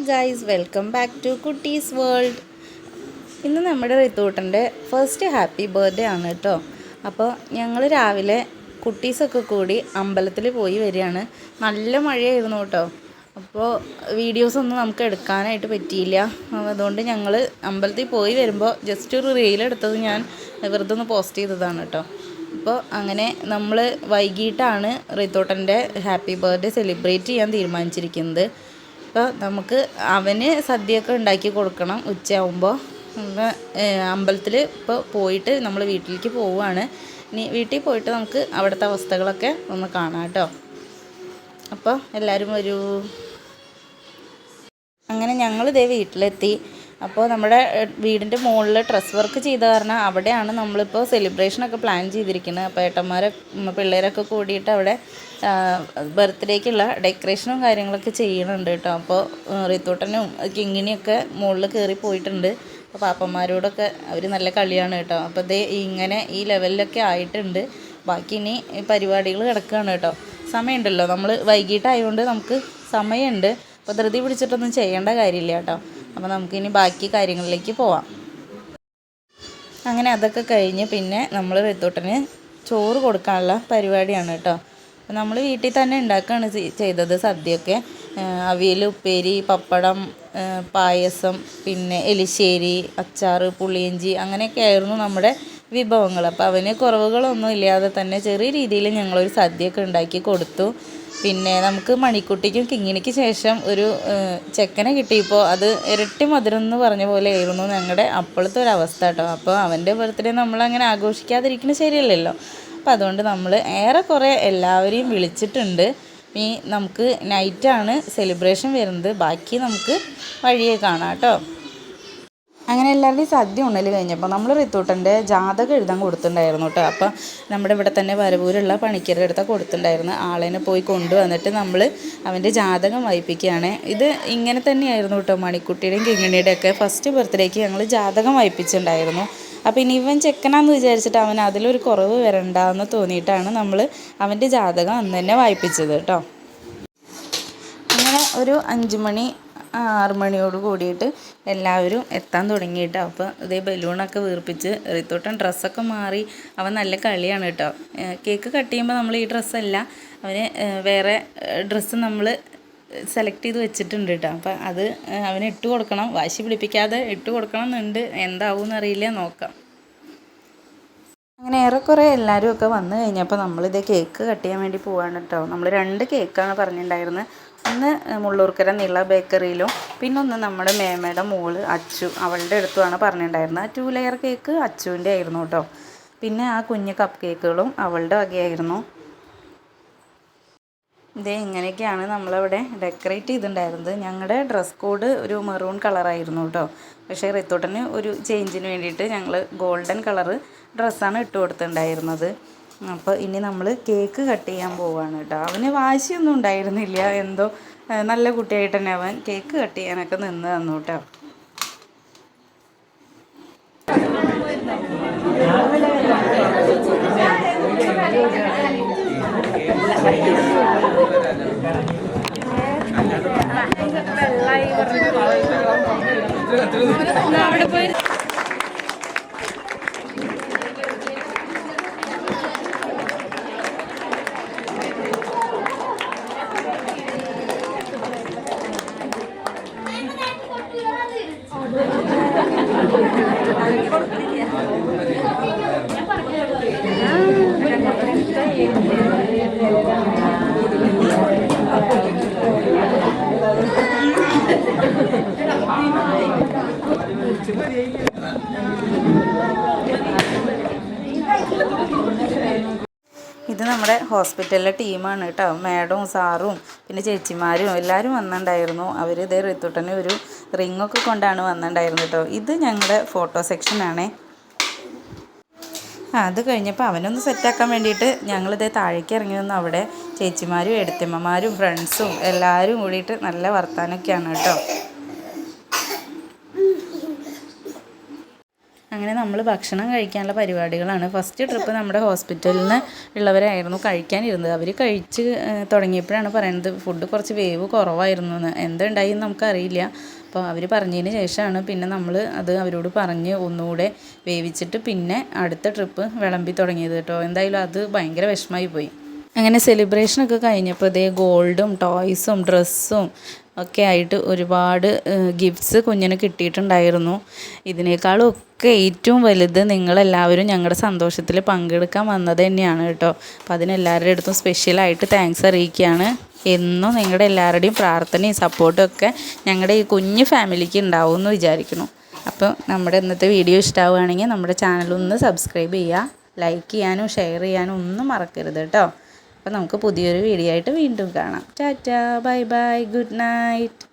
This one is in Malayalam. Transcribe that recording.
Hi guys welcome back to കുട്ടീസ് world ഇന്ന് നമ്മുടെ റിത്തൂട്ടന്റെ ഫസ്റ്റ് ഹാപ്പി ബർത്ത്ഡേ ആണ് കേട്ടോ. അപ്പോൾ ഞങ്ങൾ രാവിലെ കുട്ടീസൊക്കെ കൂടി അമ്പലത്തിൽ പോയി വരികയാണ്. നല്ല മഴയായിരുന്നു കേട്ടോ. അപ്പോൾ വീഡിയോസൊന്നും നമുക്ക് എടുക്കാനായിട്ട് പറ്റിയില്ല. അതുകൊണ്ട് ഞങ്ങൾ അമ്പലത്തിൽ പോയി വരുമ്പോൾ ജസ്റ്റ് ഒരു റീൽ എടുത്തത് ഞാൻ വെറുതെ ഒന്ന് പോസ്റ്റ് ചെയ്തതാണ് കേട്ടോ. അപ്പോൾ അങ്ങനെ നമ്മൾ വൈകിട്ടാണ് റിത്തോട്ടന്റെ ഹാപ്പി ബർത്ത്ഡേ സെലിബ്രേറ്റ് ചെയ്യാൻ തീരുമാനിച്ചിരിക്കുന്നത്. അപ്പോൾ നമുക്ക് അവന് സദ്യയൊക്കെ ഉണ്ടാക്കി കൊടുക്കണം ഉച്ചയാകുമ്പോൾ അമ്പലത്തിൽ ഇപ്പോൾ പോയിട്ട് നമ്മൾ വീട്ടിലേക്ക് പോവുകയാണ്. ഇനി വീട്ടിൽ പോയിട്ട് നമുക്ക് അവിടുത്തെ അവസ്ഥകളൊക്കെ ഒന്ന് കാണാം കേട്ടോ. അപ്പോൾ എല്ലാവരും വരൂ. അങ്ങനെ ഞങ്ങൾ ഇതേ വീട്ടിലെത്തി. അപ്പോൾ നമ്മുടെ വീടിന്റെ മുകളിൽ ഡ്രസ് വർക്ക് ചെയ്ത കാരണം അവിടെയാണ് നമ്മളിപ്പോൾ സെലിബ്രേഷനൊക്കെ പ്ലാൻ ചെയ്തിരിക്കുന്നത്. അപ്പോൾ ഏട്ടന്മാരെ പിള്ളേരൊക്കെ കൂടിയിട്ട് അവിടെ ബർത്ത്ഡേക്കുള്ള ഡെക്കറേഷനും കാര്യങ്ങളൊക്കെ ചെയ്യണുണ്ട് കേട്ടോ. അപ്പോൾ റിത്തോട്ടനും കിങ്ങിനിയൊക്കെ മുകളിൽ കയറി പോയിട്ടുണ്ട്. അപ്പോൾ പാപ്പന്മാരോടൊക്കെ അവർ നല്ല കളിയാണ് കേട്ടോ. അപ്പോൾ ഇതേ ഇങ്ങനെ ഈ ലെവലിലൊക്കെ ആയിട്ടുണ്ട്. ബാക്കി ഇനി പരിപാടികൾ കിടക്കുകയാണ് കേട്ടോ. സമയമുണ്ടല്ലോ. നമ്മൾ വൈകിട്ടായതുകൊണ്ട് നമുക്ക് സമയമുണ്ട്. അപ്പോൾ ധൃതി പിടിച്ചിട്ടൊന്നും ചെയ്യേണ്ട കാര്യമില്ല കേട്ടോ. അപ്പോൾ നമുക്കിനി ബാക്കി കാര്യങ്ങളിലേക്ക് പോവാം. അങ്ങനെ അതൊക്കെ കഴിഞ്ഞ് പിന്നെ നമ്മൾ റിത്തോട്ടന് ചോറ് കൊടുക്കാനുള്ള പരിപാടിയാണ് കേട്ടോ. അപ്പോൾ നമ്മൾ വീട്ടിൽ തന്നെ ഉണ്ടാക്കുകയാണ് ചെയ്തത് സദ്യയൊക്കെ. അവിയൽ ഉപ്പേരി പപ്പടം പായസം പിന്നെ എലിശ്ശേരി അച്ചാർ പുളിയിഞ്ചി അങ്ങനെയൊക്കെ ആയിരുന്നു നമ്മുടെ വിഭവങ്ങൾ. അപ്പോൾ അവന് കുറവുകളൊന്നും ഇല്ലാതെ തന്നെ ചെറിയ രീതിയിൽ ഞങ്ങളൊരു സദ്യയൊക്കെ ഉണ്ടാക്കി കൊടുത്തു. പിന്നെ നമുക്ക് മണിക്കുട്ടിക്കും കിങ്ങിനിക്ക് ശേഷം ഒരു ചെക്കനെ കിട്ടിയപ്പോൾ അത് ഇരട്ടി മധുരം എന്ന് പറഞ്ഞ പോലെ ആയിരുന്നു ഞങ്ങളുടെ അപ്പോഴത്തെ ഒരു അവസ്ഥ കേട്ടോ. അപ്പോൾ അവന്റെ ബർത്ത്ഡേ നമ്മളങ്ങനെ ആഘോഷിക്കാതിരിക്കുന്നത് ശരിയല്ലല്ലോ. അപ്പോൾ അതുകൊണ്ട് നമ്മൾ ഏറെക്കുറെ എല്ലാവരെയും വിളിച്ചിട്ടുണ്ട്. ഈ നമുക്ക് നൈറ്റാണ് സെലിബ്രേഷൻ വരുന്നത്. ബാക്കി നമുക്ക് വഴിയെ കാണാം കേട്ടോ. അങ്ങനെ എല്ലാവരുടെയും സദ്യ ഉണ്ണൽ കഴിഞ്ഞപ്പോൾ നമ്മൾ റിത്തൂട്ടന്റെ ജാതകം എഴുതാൻ കൊടുത്തിട്ടുണ്ടായിരുന്നു കേട്ടോ അപ്പം നമ്മുടെ ഇവിടെ തന്നെ വരവൂരുള്ള പണിക്കരുടെ അടുത്ത് കൊടുത്തിട്ടുണ്ടായിരുന്നു. ആളിനെ പോയി കൊണ്ടുവന്നിട്ട് നമ്മൾ അവന്റെ ജാതകം വായിപ്പിക്കുകയാണ്. ഇത് ഇങ്ങനെ തന്നെയായിരുന്നു കേട്ടോ മണിക്കുട്ടിയുടെയും കിങ്ങിണിയുടെയും ഒക്കെ ഫസ്റ്റ് ബർത്ത്ഡേക്ക് ഞങ്ങൾ ജാതകം വായിപ്പിച്ചിട്ടുണ്ടായിരുന്നു. അപ്പോൾ ഇനി ഇവൻ ചെക്കനാന്ന് വിചാരിച്ചിട്ട് അവൻ അതിലൊരു കുറവ് വരണ്ടെന്ന് തോന്നിയിട്ടാണ് നമ്മൾ അവന്റെ ജാതകം അന്ന് തന്നെ വായിപ്പിച്ചത് കേട്ടോ അങ്ങനെ ഒരു അഞ്ച് മണി ആറ് മണിയോട് കൂടിയിട്ട് എല്ലാവരും എത്താൻ തുടങ്ങിയിട്ട് അപ്പോൾ ഇതേ ബലൂണൊക്കെ വീർപ്പിച്ച് റിത്തോട്ടൻ ഡ്രസ്സൊക്കെ മാറി. അവൻ നല്ല കളിയാണ് കേട്ടോ. കേക്ക് കട്ട് ചെയ്യുമ്പോൾ നമ്മൾ ഈ ഡ്രസ്സല്ല അവന് വേറെ ഡ്രസ്സ് നമ്മൾ സെലക്ട് ചെയ്ത് വെച്ചിട്ടുണ്ട് കേട്ടോ. അപ്പോൾ അത് അവന് ഇട്ട് കൊടുക്കണം. വാശി പിടിപ്പിക്കാതെ ഇട്ട് കൊടുക്കണം എന്നുണ്ട്. എന്താവും എന്നറിയില്ല നോക്കാം. അങ്ങനെ ഏറെക്കുറെ എല്ലാവരും ഒക്കെ വന്നു കഴിഞ്ഞപ്പോൾ നമ്മളിത് കേക്ക് കട്ട് ചെയ്യാൻ വേണ്ടി പോവാണ് കേട്ടോ. നമ്മൾ രണ്ട് കേക്കാണ് പറഞ്ഞിട്ടുണ്ടായിരുന്നത്. ഒന്ന് മുള്ളൂർക്കര നീള ബേക്കറിയിലും പിന്നെ ഒന്ന് നമ്മുടെ മേമയുടെ മോൾ അച്ചു അവളുടെ അടുത്തുമാണ് പറഞ്ഞിട്ടുണ്ടായിരുന്നത്. ആ ടു ലെയർ കേക്ക് അച്ചുവിന്റെ ആയിരുന്നു കേട്ടോ. പിന്നെ ആ കുഞ്ഞ് കപ്പ് കേക്കുകളും അവളുടെ വകയായിരുന്നു. ഇതേ ഇങ്ങനെയൊക്കെയാണ് നമ്മളവിടെ ഡെക്കറേറ്റ് ചെയ്തിട്ടുണ്ടായിരുന്നത്. ഞങ്ങളുടെ ഡ്രസ് കോഡ് ഒരു മെറൂൺ കളറായിരുന്നു കേട്ടോ പക്ഷേ റിത്തോട്ടന് ഒരു ചേഞ്ചിന് വേണ്ടിയിട്ട് ഞങ്ങൾ ഗോൾഡൻ കളറ് ഡ്രസ്സാണ് ഇട്ട് കൊടുത്തിട്ടുണ്ടായിരുന്നത്. അപ്പോൾ ഇനി നമ്മൾ കേക്ക് കട്ട് ചെയ്യാൻ പോവുകയാണ് കേട്ടോ അവന് വാശിയൊന്നും ഉണ്ടായിരുന്നില്ല. എന്തോ നല്ല കുട്ടിയായിട്ട് തന്നെ അവൻ കേക്ക് കട്ട് ചെയ്യാനൊക്കെ നിന്ന് തന്നു കേട്ടോ അവിടെ പോയി നമ്മുടെ ഹോസ്പിറ്റലിലെ ടീമാണ് കേട്ടോ. മാഡവും സാറും പിന്നെ ചേച്ചിമാരും എല്ലാവരും വന്നിട്ടുണ്ടായിരുന്നു. അവർ ഇതേ റിത്തുട്ടനെ ഒരു റിങ്ങൊക്കെ കൊണ്ടാണ് വന്നിട്ടുണ്ടായിരുന്നത് കേട്ടോ. ഇത് ഞങ്ങളുടെ ഫോട്ടോ സെക്ഷനാണേ അത് കഴിഞ്ഞപ്പോൾ അവനൊന്ന് സെറ്റാക്കാൻ വേണ്ടിയിട്ട് ഞങ്ങളിതേ താഴേക്ക് ഇറങ്ങി വന്നു. അവിടെ ചേച്ചിമാരും എടുത്തമ്മമാരും ഫ്രണ്ട്സും എല്ലാവരും കൂടിയിട്ട് നല്ല വർത്താനൊക്കെയാണ് കേട്ടോ. അങ്ങനെ നമ്മൾ ഭക്ഷണം കഴിക്കാനുള്ള പരിപാടികളാണ്. ഫസ്റ്റ് ട്രിപ്പ് നമ്മുടെ ഹോസ്പിറ്റലിൽ നിന്ന് ഉള്ളവരായിരുന്നു കഴിക്കാനിരുന്നത്. അവർ കഴിച്ച് തുടങ്ങിയപ്പോഴാണ് പറയുന്നത് ഫുഡ് കുറച്ച് വേവ് കുറവായിരുന്നു എന്ന്. എന്തുണ്ടായി എന്ന് നമുക്കറിയില്ല. അപ്പോൾ അവർ പറഞ്ഞതിന് ശേഷമാണ് പിന്നെ നമ്മൾ അത് അവരോട് പറഞ്ഞ് ഒന്നുകൂടെ വേവിച്ചിട്ട് പിന്നെ അടുത്ത ട്രിപ്പ് വിളമ്പി തുടങ്ങിയത് കേട്ടോ. എന്തായാലും അത് ഭയങ്കര വിഷമമായി പോയി. അങ്ങനെ സെലിബ്രേഷനൊക്കെ കഴിഞ്ഞപ്പോൾ ഇതേ ഗോൾഡും ടോയ്സും ഡ്രസ്സും ഒക്കെ ആയിട്ട് ഒരുപാട് ഗിഫ്റ്റ്സ് കുഞ്ഞിന് കിട്ടിയിട്ടുണ്ടായിരുന്നു. ഇതിനേക്കാളും ഒക്കെ ഏറ്റവും വലുത് നിങ്ങളെല്ലാവരും ഞങ്ങളുടെ സന്തോഷത്തിൽ പങ്കെടുക്കാൻ വന്നത് തന്നെയാണ് കേട്ടോ. അപ്പോൾ അതിനെല്ലാവരുടെ അടുത്തും സ്പെഷ്യലായിട്ട് താങ്ക്സ് അറിയിക്കുകയാണ്. എന്നും നിങ്ങളുടെ എല്ലാവരുടെയും പ്രാർത്ഥനയും സപ്പോർട്ടും ഒക്കെ ഞങ്ങളുടെ ഈ കുഞ്ഞു ഫാമിലിക്ക് ഉണ്ടാവും എന്ന് വിചാരിക്കുന്നു. അപ്പോൾ നമ്മുടെ ഇന്നത്തെ വീഡിയോ ഇഷ്ടമാവുകയാണെങ്കിൽ നമ്മുടെ ചാനൽ ഒന്ന് സബ്സ്ക്രൈബ് ചെയ്യുക ലൈക്ക് ചെയ്യാനും ഷെയർ ചെയ്യാനും ഒന്നും മറക്കരുത് കേട്ടോ. അപ്പോൾ നമുക്ക് പുതിയൊരു വീഡിയോ ആയിട്ട് വീണ്ടും കാണാം. Tata bye bye good night.